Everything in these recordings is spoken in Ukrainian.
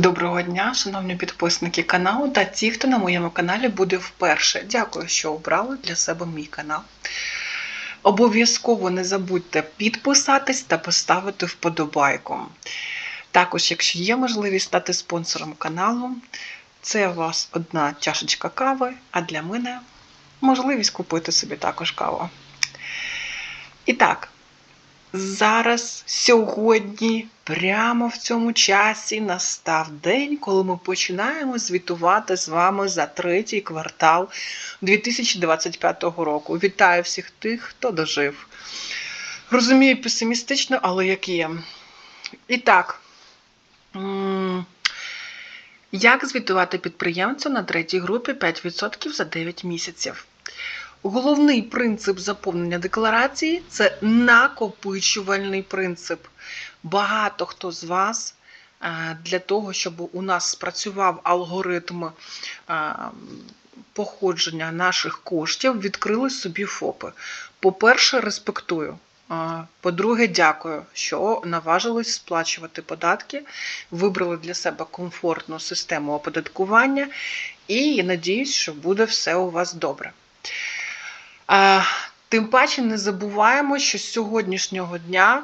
Доброго дня, шановні підписники каналу та ті, хто на моєму каналі буде вперше. Дякую, що обрали для себе мій канал. Обов'язково не забудьте підписатись та поставити вподобайку. Також, якщо є можливість стати спонсором каналу, це у вас одна чашечка кави, а для мене можливість купити собі також каву. І так, Зараз, сьогодні, прямо в цьому часі настав день, коли ми починаємо звітувати з вами за третій квартал 2025 року. Вітаю всіх тих, хто дожив. Розумію, песимістично, але як є. І так, як звітувати підприємцю на третій групі 5% за 9 місяців? Головний принцип заповнення декларації це накопичувальний принцип. Багато хто з вас е, для того, щоб у нас спрацював алгоритм е, походження наших коштів, відкрили собі ФОПи. По-перше, респектую. Е, По-друге, дякую, що наважились сплачувати податки, вибрали для себе комфортну систему оподаткування, і надіюсь, що буде все у вас добре. Тим паче не забуваємо, що з сьогоднішнього дня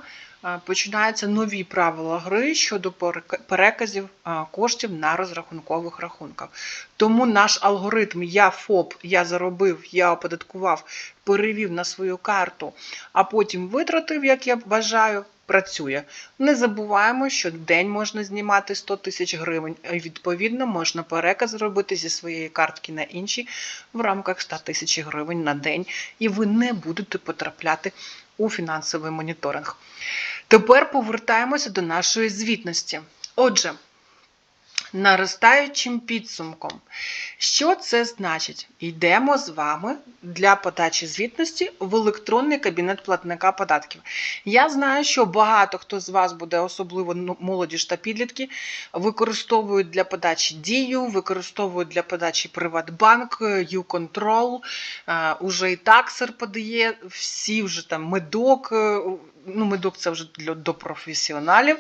починаються нові правила гри щодо перек- переказів коштів на розрахункових рахунках. Тому наш алгоритм Я ФОП, я заробив, я оподаткував, перевів на свою карту, а потім витратив, як я бажаю. Працює. Не забуваємо, що в день можна знімати 100 тисяч гривень, і відповідно можна переказ зробити зі своєї картки на інші в рамках 100 тисяч гривень на день, і ви не будете потрапляти у фінансовий моніторинг. Тепер повертаємося до нашої звітності. Отже, наростаючим підсумком. Що це значить? Йдемо з вами для подачі звітності в електронний кабінет платника податків. Я знаю, що багато хто з вас буде, особливо ну, молоді ж та підлітки, використовують для подачі дію, використовують для подачі Приватбанк, YouControl, е, уже і таксер подає, всі вже там медок. Ну, медок це вже для до професіоналів.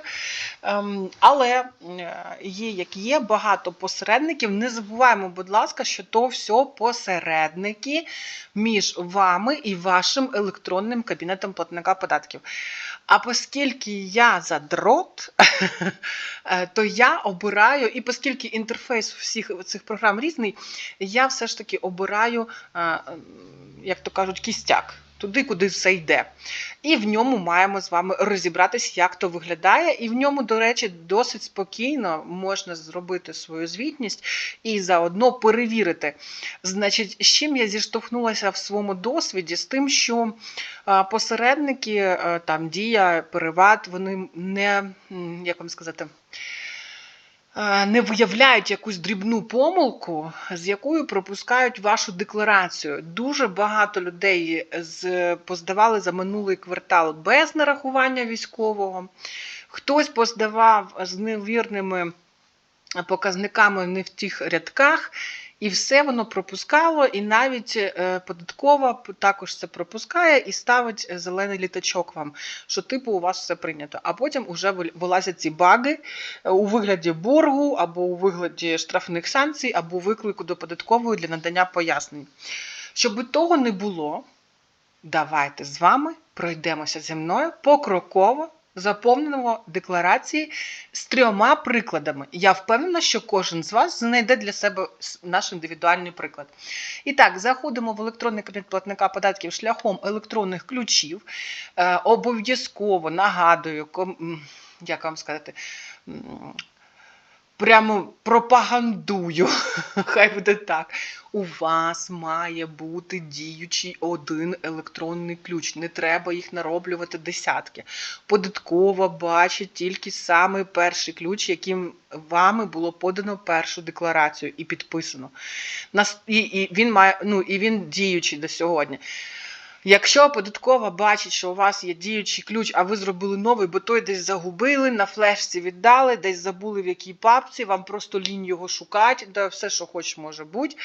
Ем, Але е, є як є, багато посередників. Не забуваємо, будь ласка, що то все посередники між вами і вашим електронним кабінетом платника податків. А оскільки я задрот, е, то я обираю, і оскільки інтерфейс всіх цих програм різний, я все ж таки обираю, е, ем, як то кажуть, кістяк. Туди, куди все йде. І в ньому маємо з вами розібратись, як то виглядає. І в ньому, до речі, досить спокійно можна зробити свою звітність і заодно перевірити. Значить, з чим я зіштовхнулася в своєму досвіді, з тим, що посередники, там Дія, Переват, вони не, як вам сказати, е, не виявляють якусь дрібну помилку, з якою пропускають вашу декларацію. Дуже багато людей з, поздавали за минулий квартал без нарахування військового. Хтось поздавав з невірними показниками не в тих рядках. І все воно пропускало, і навіть е, податкова також це пропускає і ставить е, зелений літачок вам, що типу у вас все прийнято. А потім вже вил- вилазять ці баги е, у вигляді боргу, або у вигляді штрафних санкцій, або виклику до податкової для надання пояснень. Щоб того не було, давайте з вами пройдемося зі мною покроково. Заповнимо декларації з трьома прикладами. Я впевнена, що кожен з вас знайде для себе наш індивідуальний приклад. І так, заходимо в електронний кабінет платника податків шляхом електронних ключів. Е, обов'язково нагадую, як вам сказати, прямо пропагандую, хай буде так. У вас має бути діючий один електронний ключ. Не треба їх нароблювати десятки. Податкова бачить тільки саме перший ключ, яким вами було подано першу декларацію і підписано. І, і, він має, ну, і він діючий до сьогодні. Якщо податкова бачить, що у вас є діючий ключ, а ви зробили новий, бо той десь загубили, на флешці віддали, десь забули в якій папці, вам просто лінь його шукати, да все, що хоч може бути,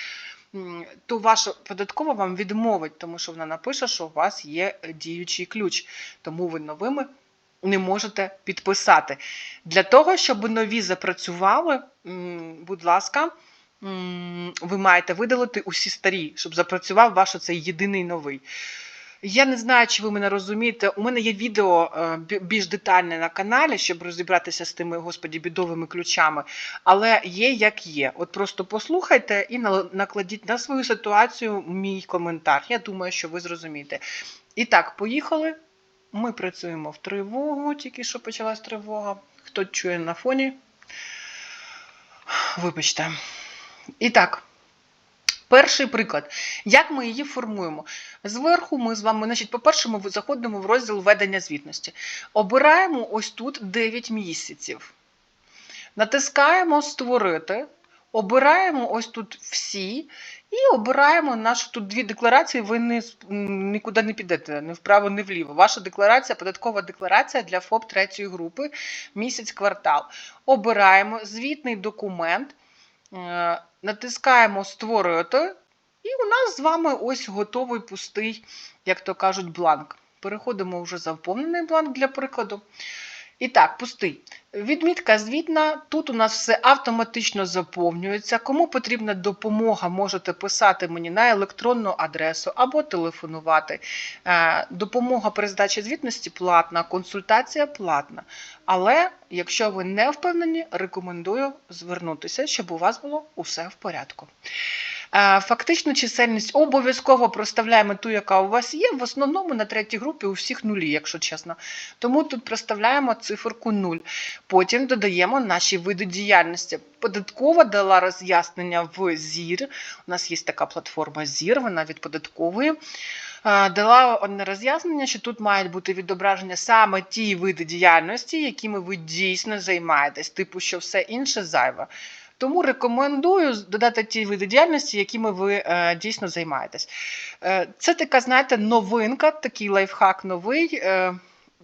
то ваша податкова вам відмовить, тому що вона напише, що у вас є діючий ключ. Тому ви новими не можете підписати. Для того, щоб нові запрацювали, будь ласка, ви маєте видалити усі старі, щоб запрацював ваш оцей єдиний новий. Я не знаю, чи ви мене розумієте. У мене є відео е, більш детальне на каналі, щоб розібратися з тими, господі, бідовими ключами. Але є як є. От просто послухайте і накладіть на свою ситуацію мій коментар. Я думаю, що ви зрозумієте. І так, поїхали. Ми працюємо в тривогу, тільки що почалась тривога. Хто чує на фоні? Вибачте. І так, перший приклад. Як ми її формуємо? Зверху ми з вами, значить, по-перше, ми заходимо в розділ ведення звітності. Обираємо ось тут 9 місяців. Натискаємо Створити. Обираємо ось тут всі і обираємо нашу тут дві декларації. Ви не, нікуди не підете, ні вправо, ні вліво. Ваша декларація, податкова декларація для ФОП третьої групи, місяць квартал. Обираємо звітний документ, натискаємо Створити, і у нас з вами ось готовий пустий, як то кажуть, бланк. Переходимо вже за заповнений бланк для прикладу. І так, пустий. Відмітка звітна. Тут у нас все автоматично заповнюється. Кому потрібна допомога, можете писати мені на електронну адресу або телефонувати. Е, Допомога при здачі звітності платна, консультація платна. Але якщо ви не впевнені, рекомендую звернутися, щоб у вас було усе в порядку. Е, Фактичну чисельність обов'язково проставляємо ту, яка у вас є. В основному на третій групі у всіх нулі, якщо чесно. Тому тут проставляємо циферку 0. Потім додаємо наші види діяльності. Податкова дала роз'яснення в ЗІР. У нас є така платформа ЗІР, вона від податкової. Е, Дала одне роз'яснення, що тут мають бути відображення саме ті види діяльності, якими ви дійсно займаєтесь, типу, що все інше зайве. Тому рекомендую додати ті види діяльності, якими ви е, дійсно займаєтесь. Е, це така, знаєте, новинка, такий лайфхак новий. Е,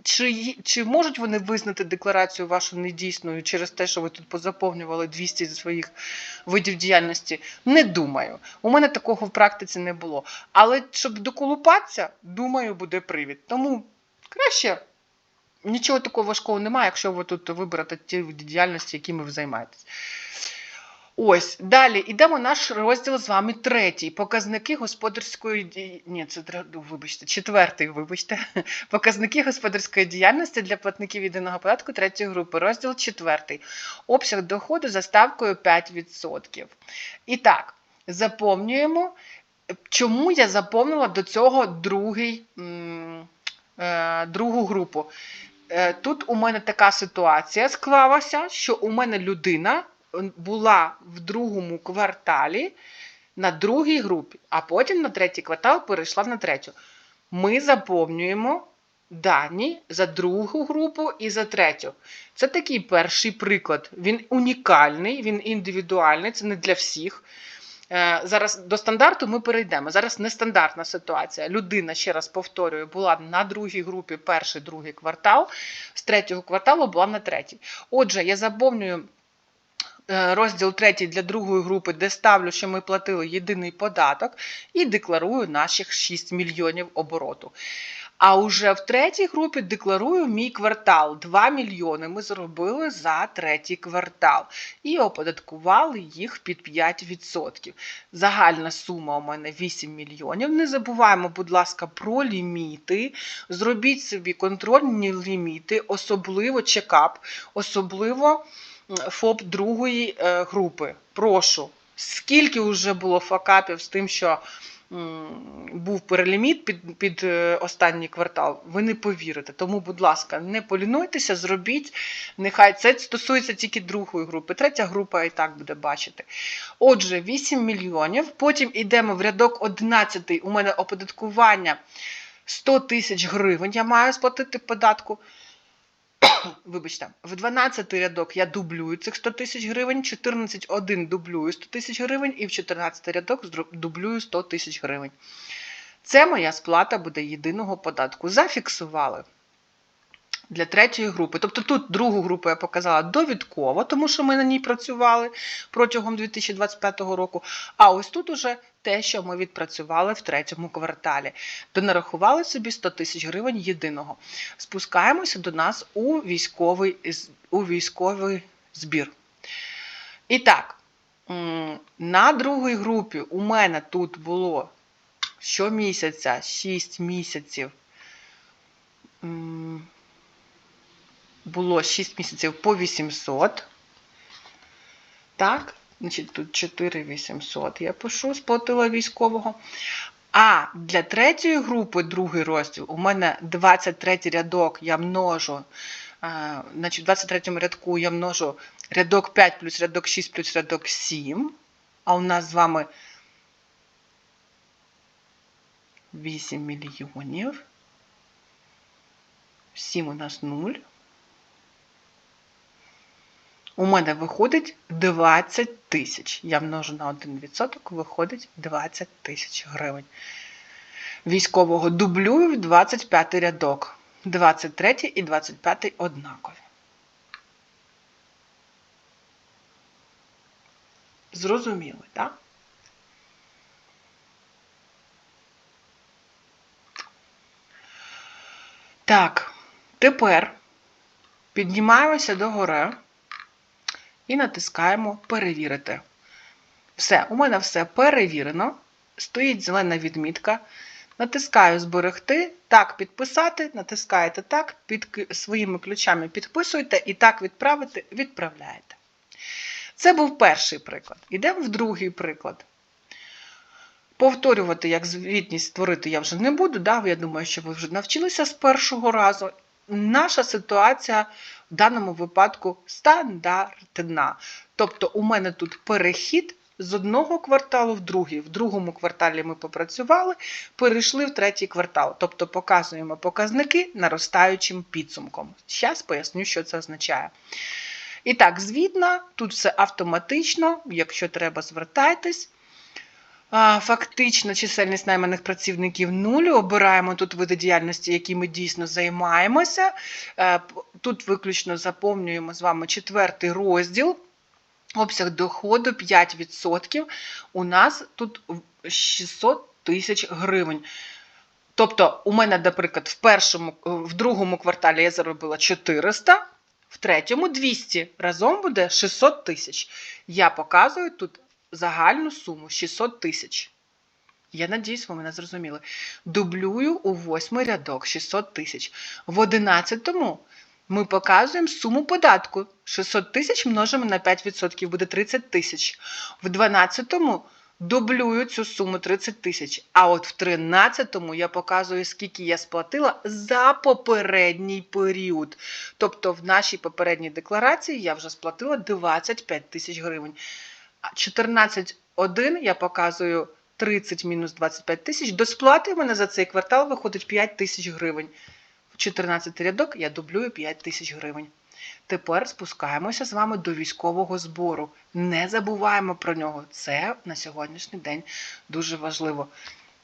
чи, чи можуть вони визнати декларацію вашу недійсною через те, що ви тут позаповнювали 200 своїх видів діяльності? Не думаю. У мене такого в практиці не було. Але щоб доколупатися, думаю, буде привід. Тому краще нічого такого важкого немає, якщо ви тут виберете ті діяльності, якими ви займаєтесь. Ось далі йдемо наш розділ з вами третій. Показники господарської. Ні, це ну, вибачте, четвертий, вибачте. Показники господарської діяльності для платників єдиного податку третьої групи. Розділ четвертий. Обсяг доходу за ставкою 5%. І так, заповнюємо. Чому я заповнила до цього другий, е, другу групу? Е, Тут у мене така ситуація склалася, що у мене людина була в другому кварталі на другій групі, а потім на третій квартал перейшла на третю. Ми заповнюємо дані за другу групу і за третю. Це такий перший приклад. Він унікальний, він індивідуальний, це не для всіх. Е, Зараз до стандарту ми перейдемо. Зараз нестандартна ситуація. Людина, ще раз повторюю, була на другій групі перший, другий квартал, з третього кварталу була на третій. Отже, я заповнюю розділ третій для другої групи, де ставлю, що ми платили єдиний податок, і декларую наших 6 мільйонів обороту. А уже в третій групі декларую мій квартал. 2 мільйони ми зробили за третій квартал і оподаткували їх під 5%. Загальна сума у мене 8 мільйонів. Не забуваємо, будь ласка, про ліміти. Зробіть собі контрольні ліміти, особливо чекап, особливо ФОП другої е, групи. Прошу. Скільки вже було факапів з тим, що був переліміт під, під е, останній квартал, ви не повірите. Тому, будь ласка, не полінуйтеся, зробіть. Нехай це стосується тільки другої групи. Третя група і так буде бачити. Отже, 8 мільйонів. Потім йдемо в рядок 11. У мене оподаткування 100 тисяч гривень. Я маю сплатити податку. Вибачте, в 12 рядок я дублюю цих 100 тисяч гривень, 14.1 дублюю 100 тисяч гривень і в 14 рядок дублюю 100 тисяч гривень. Це моя сплата буде єдиного податку. Зафіксували для третьої групи. Тобто тут другу групу я показала довідково, тому що ми на ній працювали протягом 2025 року. А ось тут уже те, що ми відпрацювали в третьому кварталі. Донарахували собі 100 тисяч гривень єдиного. Спускаємося до нас у військовий, у військовий збір. І так, на другій групі у мене тут було щомісяця 6 місяців. Було 6 місяців по 800. Так, значить тут 4800 я пишу, сплатила військового. А для третьої групи, другий розділ, у мене 23 рядок я множу. е, Значить, в 23 рядку я множу рядок 5 плюс рядок 6 плюс рядок 7. А у нас з вами 8 мільйонів. 7 у нас 0. У мене виходить 20 тисяч. Я множу на 1%, виходить 20 тисяч гривень. Військового дублюю в 25 рядок. 23 і 25 однакові. Зрозуміли, так? Так, тепер піднімаємося до гори і натискаємо перевірити. Все, у мене все перевірено. Стоїть зелена відмітка. Натискаю зберегти, так підписати, натискаєте так, під своїми ключами підписуєте і так відправити, відправляєте. Це був перший приклад. Йдемо в другий приклад. Повторювати, як звітність створити, я вже не буду. Да? Я думаю, що ви вже навчилися з першого разу. Наша ситуація в даному випадку стандартна. Тобто, у мене тут перехід з одного кварталу в другий. В другому кварталі ми попрацювали, перейшли в третій квартал. Тобто показуємо показники наростаючим підсумком. Зараз поясню, що це означає. І так, звітна, тут все автоматично, якщо треба, звертайтесь. Фактично, чисельність найманих працівників нуль. Обираємо тут види діяльності, які ми дійсно займаємося. Е, Тут виключно заповнюємо з вами четвертий розділ. Обсяг доходу 5%. У нас тут 600 тисяч гривень. Тобто, у мене, наприклад, в першому, в другому кварталі я заробила 400, в третьому 200. Разом буде 600 тисяч. Я показую тут загальну суму 600 тисяч. Я надіюсь, ви мене зрозуміли. Дублюю у восьмий рядок 600 тисяч. В одинадцятому ми показуємо суму податку. 600 тисяч множимо на 5%, буде 30 тисяч. В 12-му дублюю цю суму 30 тисяч. А от в 13-му я показую, скільки я сплатила за попередній період. Тобто в нашій попередній декларації я вже сплатила 25 тисяч гривень. А 14.1 я показую 30 мінус 25 тисяч. До сплати в мене за цей квартал виходить 5 тисяч гривень. В 14 рядок я дублюю 5 тисяч гривень. Тепер спускаємося з вами до військового збору. Не забуваємо про нього. Це на сьогоднішній день дуже важливо.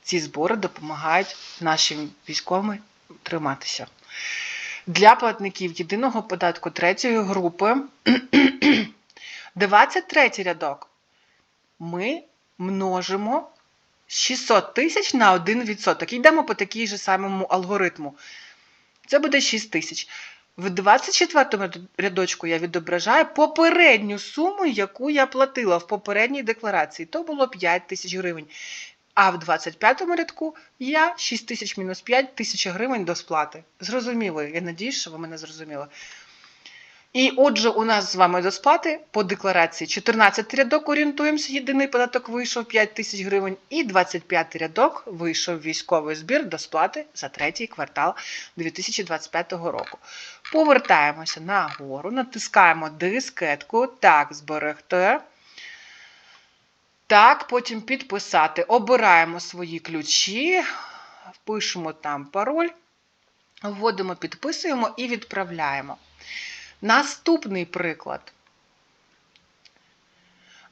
Ці збори допомагають нашим військовим триматися. Для платників єдиного податку третьої групи 23 рядок ми множимо 600 тисяч на 1%. Йдемо по такій же самому алгоритму. Це буде 6 тисяч. В 24 рядочку я відображаю попередню суму, яку я платила в попередній декларації. То було 5 тисяч гривень. А в 25 рядку я 6 тисяч мінус 5 тисяч гривень до сплати. Зрозуміли? Я надіюсь, що ви мене зрозуміли. І отже, у нас з вами до сплати по декларації 14 рядок орієнтуємося, єдиний податок вийшов 5 тисяч гривень, і 25 рядок вийшов військовий збір до сплати за третій квартал 2025 року. Повертаємося нагору, натискаємо дискетку, так, зберегти. Так, потім підписати. Обираємо свої ключі, впишемо там пароль, вводимо, підписуємо і відправляємо. Наступний приклад.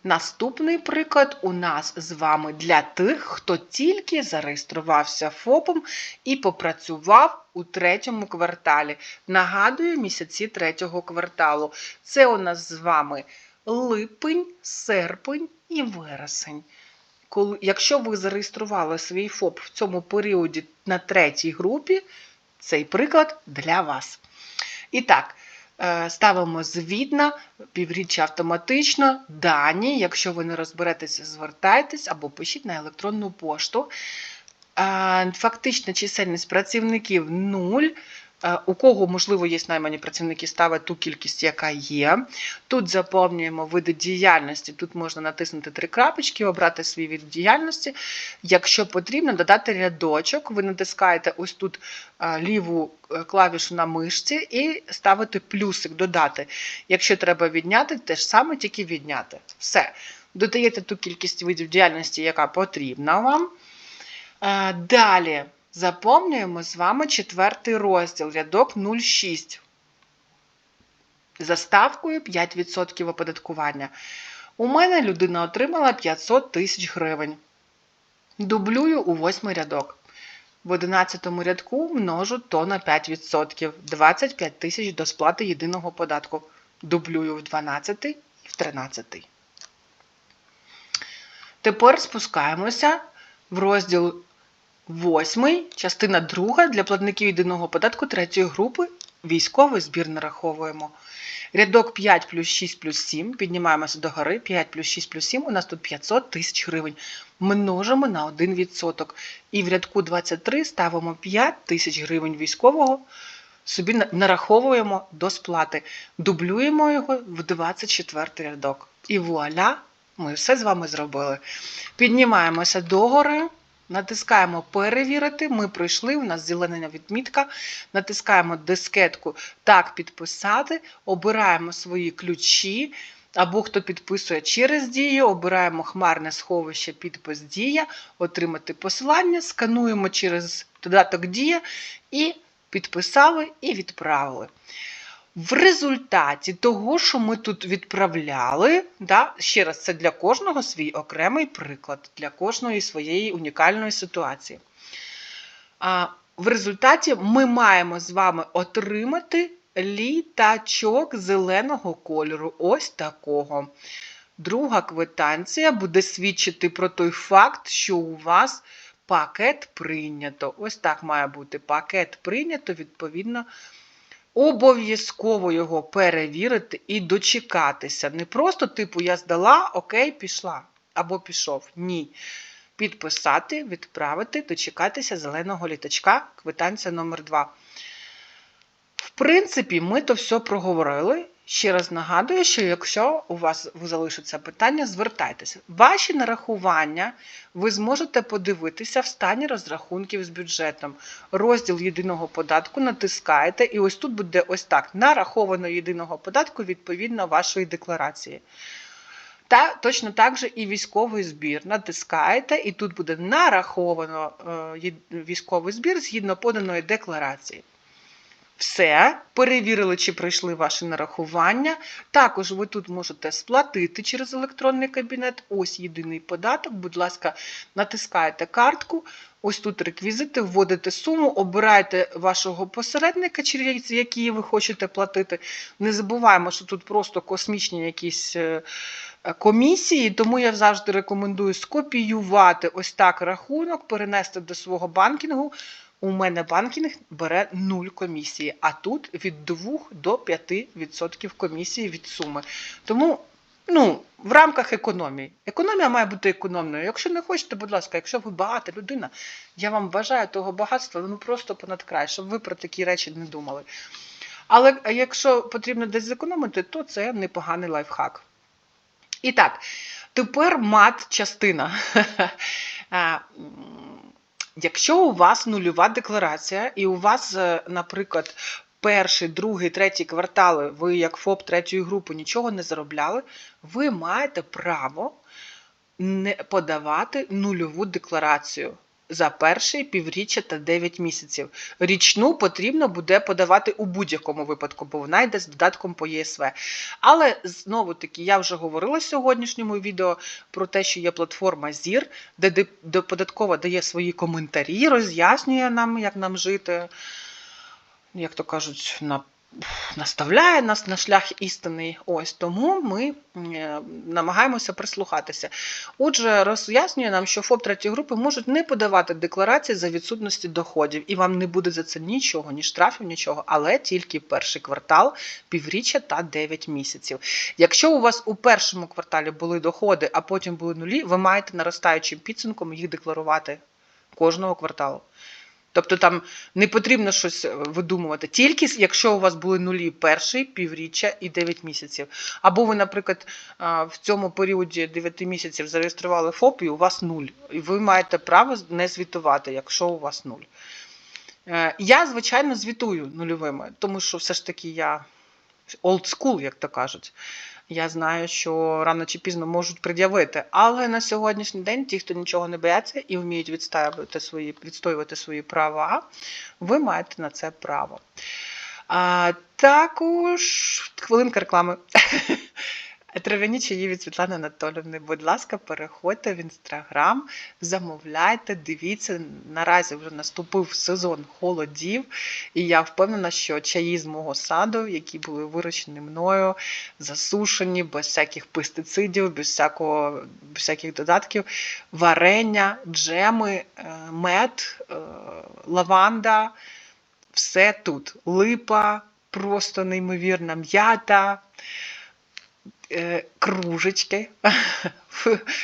Наступний приклад у нас з вами для тих, хто тільки зареєструвався ФОПом і попрацював у третьому кварталі. Нагадую, місяці третього кварталу. Це у нас з вами липень, серпень і вересень. коли, якщо ви зареєстрували свій ФОП в цьому періоді на третій групі, цей приклад для вас. І так, ставимо звітна, півріччя автоматично, дані. Якщо ви не розберетеся, звертайтесь або пишіть на електронну пошту. Е, Фактична чисельність працівників 0. Е, У кого, можливо, є наймані працівники, ставить ту кількість, яка є. Тут заповнюємо види діяльності. Тут можна натиснути три крапочки, обрати свій від діяльності. Якщо потрібно, додати рядочок. Ви натискаєте ось тут е, ліву е, клавішу на мишці і ставите плюсик додати. Якщо треба відняти, те ж саме, тільки відняти. Все. Додаєте ту кількість видів діяльності, яка потрібна вам. Далі заповнюємо з вами четвертий розділ, рядок 06. За ставкою 5% оподаткування. У мене людина отримала 500 тисяч гривень. Дублюю у восьмий рядок. В 11 рядку множу то на 5%. 25 тисяч до сплати єдиного податку. Дублюю в 12 і в 13. Тепер спускаємося в розділ 8, частина 2 для платників єдиного податку третьої групи. Військовий збір нараховуємо. Рядок 5 плюс 6 плюс 7. Піднімаємося до гори. 5 плюс 6 плюс 7. У нас тут 500 тисяч гривень. Множимо на 1%. І в рядку 23 ставимо 5 тисяч гривень військового. Собі нараховуємо до сплати. Дублюємо його в 24 рядок. І вуаля, ми все з вами зробили. Піднімаємося догори. Натискаємо перевірити. Ми пройшли. У нас зелена відмітка. Натискаємо дискетку Так підписати. Обираємо свої ключі. Або хто підписує через дію, обираємо хмарне сховище підпис Дія, отримати посилання, скануємо через додаток Дія і підписали і відправили. В результаті того, що ми тут відправляли, да, ще раз, це для кожного свій окремий приклад, для кожної своєї унікальної ситуації. А, в результаті ми маємо з вами отримати літачок зеленого кольору, ось такого. Друга квитанція буде свідчити про той факт, що у вас пакет прийнято. Ось так має бути пакет прийнято, відповідно. Обов'язково його перевірити і дочекатися. Не просто, типу, я здала, окей, пішла або пішов. Ні. Підписати, відправити, дочекатися зеленого літачка, квитанція номер 2 В принципі, ми то все проговорили. Ще раз нагадую, що якщо у вас залишаться питання, звертайтеся. Ваші нарахування ви зможете подивитися в стані розрахунків з бюджетом. Розділ єдиного податку натискаєте, і ось тут буде ось так: нараховано єдиного податку відповідно вашої декларації. Та точно так же і військовий збір. Натискаєте, і тут буде нараховано е, військовий збір згідно поданої декларації. Все, перевірили, чи пройшли ваші нарахування. Також ви тут можете сплатити через електронний кабінет. Ось єдиний податок. Будь ласка, натискаєте картку. Ось тут реквізити, вводите суму, обираєте вашого посередника, через який ви хочете платити. Не забуваємо, що тут просто космічні якісь е, комісії, тому я завжди рекомендую скопіювати ось так рахунок, перенести до свого банкінгу. У мене банкінг бере 0 комісії, а тут від 2 до 5% комісії від суми. Тому ну, в рамках економії. Економія має бути економною. Якщо не хочете, будь ласка, якщо ви багата людина, я вам бажаю того багатства, ну просто понад край, щоб ви про такі речі не думали. Але якщо потрібно десь зекономити, то це непоганий лайфхак. І так, тепер мат-частина. Якщо у вас нульова декларація, і у вас, е, наприклад, перший, другий, третій квартали, ви як ФОП третьої групи нічого не заробляли, ви маєте право не подавати нульову декларацію за перший півріччя та 9 місяців. Річну потрібно буде подавати у будь-якому випадку, бо вона йде з додатком по ЄСВ. Але знову таки, я вже говорила в сьогоднішньому відео про те, що є платформа ЗІР, де податкова дає свої коментарі, роз'яснює нам, як нам жити, як то кажуть, на наставляє нас на шлях істинний. Ось тому ми е, намагаємося прислухатися. Отже, роз'яснює нам, що ФОП третьої групи можуть не подавати декларації за відсутності доходів, і вам не буде за це нічого, ні штрафів, нічого, але тільки перший квартал, півріччя та 9 місяців. Якщо у вас у першому кварталі були доходи, а потім були нулі, ви маєте наростаючим підсумком їх декларувати кожного кварталу. Тобто там не потрібно щось е, видумувати, тільки якщо у вас були нулі перший, півріччя і 9 місяців. Або ви, наприклад, в цьому періоді 9 місяців зареєстрували ФОП і у вас нуль. І ви маєте право не звітувати, якщо у вас нуль. Е, Я, звичайно, звітую нульовими, тому що все ж таки я old school, як то кажуть. Я знаю, що рано чи пізно можуть пред'явити, але на сьогоднішній день ті, хто нічого не бояться і вміють відстоювати свої, відстоювати свої права, ви маєте на це право. А, також хвилинка реклами. Трав'яні чаї від Світлани Анатолівни. Будь ласка, переходьте в інстаграм, замовляйте, дивіться. Наразі вже наступив сезон холодів, і я впевнена, що чаї з мого саду, які були вирощені мною, засушені, без всяких пестицидів, без, всякого, без всяких додатків, варення, джеми, е, мед, е, лаванда, все тут. Липа, просто неймовірна м'ята. Е, Кружечки.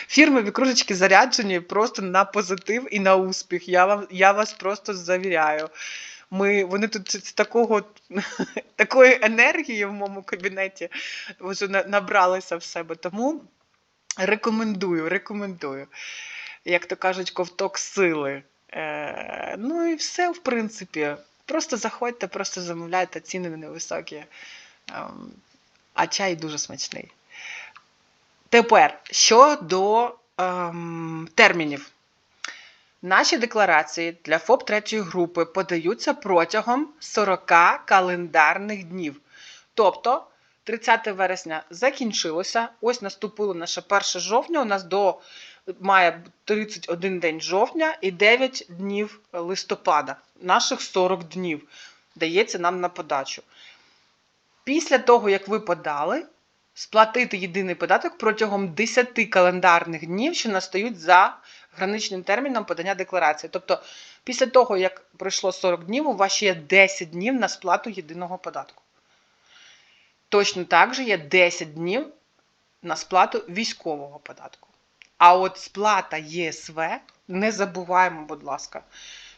Фірмові кружечки заряджені просто на позитив і на успіх. Я, вам, я вас просто завіряю. Ми, вони тут з такого, такої енергії в моєму кабінеті вже набралися в себе. Тому рекомендую, рекомендую. Як то кажуть, ковток сили. Е, ну і все, в принципі. Просто заходьте, просто замовляйте, ціни невисокі. Ем, а чай дуже смачний. Тепер щодо ем, термінів. Наші декларації для ФОП третьої групи подаються протягом 40 календарних днів. Тобто 30 вересня закінчилося, ось наступило наше 1 жовтня, у нас до має 31 день жовтня і 9 днів листопада. Наших 40 днів дається нам на подачу. Після того, як ви подали, сплатити єдиний податок протягом 10 календарних днів, що настають за граничним терміном подання декларації. Тобто, після того, як пройшло 40 днів, у вас є 10 днів на сплату єдиного податку. Точно так же є 10 днів на сплату військового податку. А от сплата ЄСВ, не забуваємо, будь ласка,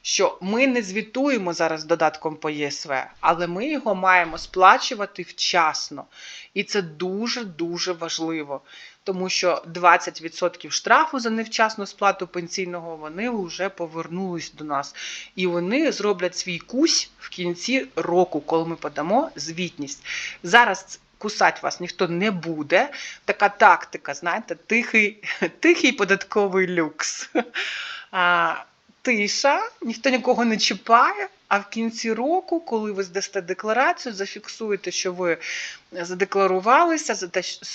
що ми не звітуємо зараз додатком по ЄСВ, але ми його маємо сплачувати вчасно. І це дуже-дуже важливо, тому що 20% штрафу за невчасну сплату пенсійного вони вже повернулись до нас. І вони зроблять свій кусь в кінці року, коли ми подамо звітність. Зараз кусать вас ніхто не буде. Така тактика, знаєте, тихий, тихий податковий люкс. А, тиша, ніхто нікого не чіпає. А в кінці року, коли ви здасте декларацію, зафіксуєте, що ви задекларувалися,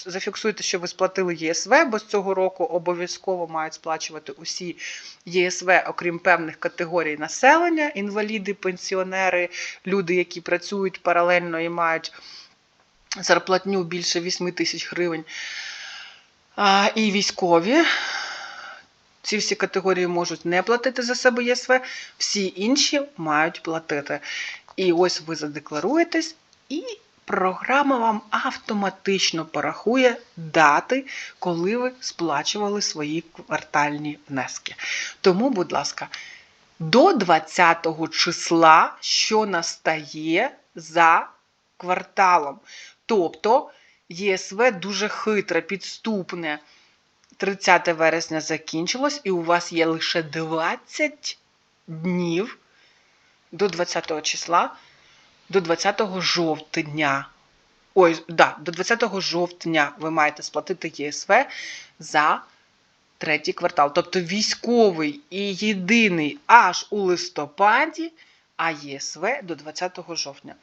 зафіксуєте, що ви сплатили ЄСВ, бо з цього року обов'язково мають сплачувати усі ЄСВ, окрім певних категорій населення: інваліди, пенсіонери, люди, які працюють паралельно і мають зарплатню більше 8 тисяч гривень. І військові. Ці всі категорії можуть не платити за себе ЄСВ, всі інші мають платити. І ось ви задекларуєтесь, і програма вам автоматично порахує дати, коли ви сплачували свої квартальні внески. Тому, будь ласка, до 20 числа, що настає за кварталом. Тобто ЄСВ дуже хитре, підступне. 30 вересня закінчилось, і у вас є лише 20 днів до 20 числа, до 20 жовтня. Ой, да, до 20 жовтня ви маєте сплатити ЄСВ за третій квартал. Тобто військовий і єдиний аж у листопаді, а ЄСВ до 20 жовтня.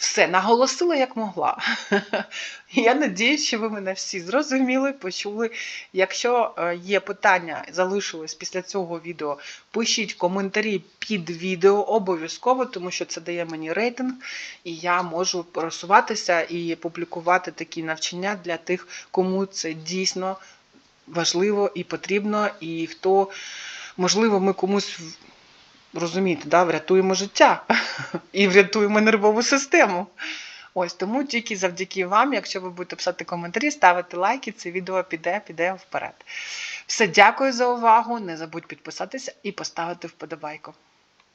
Все, наголосила як могла. Я надіюсь, що ви мене всі зрозуміли, почули. Якщо е, є питання, залишилось після цього відео, пишіть коментарі під відео обов'язково, тому що це дає мені рейтинг, і я можу просуватися і публікувати такі навчання для тих, кому це дійсно важливо і потрібно, і хто, можливо, ми комусь розумієте, да, врятуємо життя і врятуємо нервову систему. Ось тому тільки завдяки вам, якщо ви будете писати коментарі, ставити лайки, це відео піде, піде вперед. Все, дякую за увагу. Не забудь підписатися і поставити вподобайку.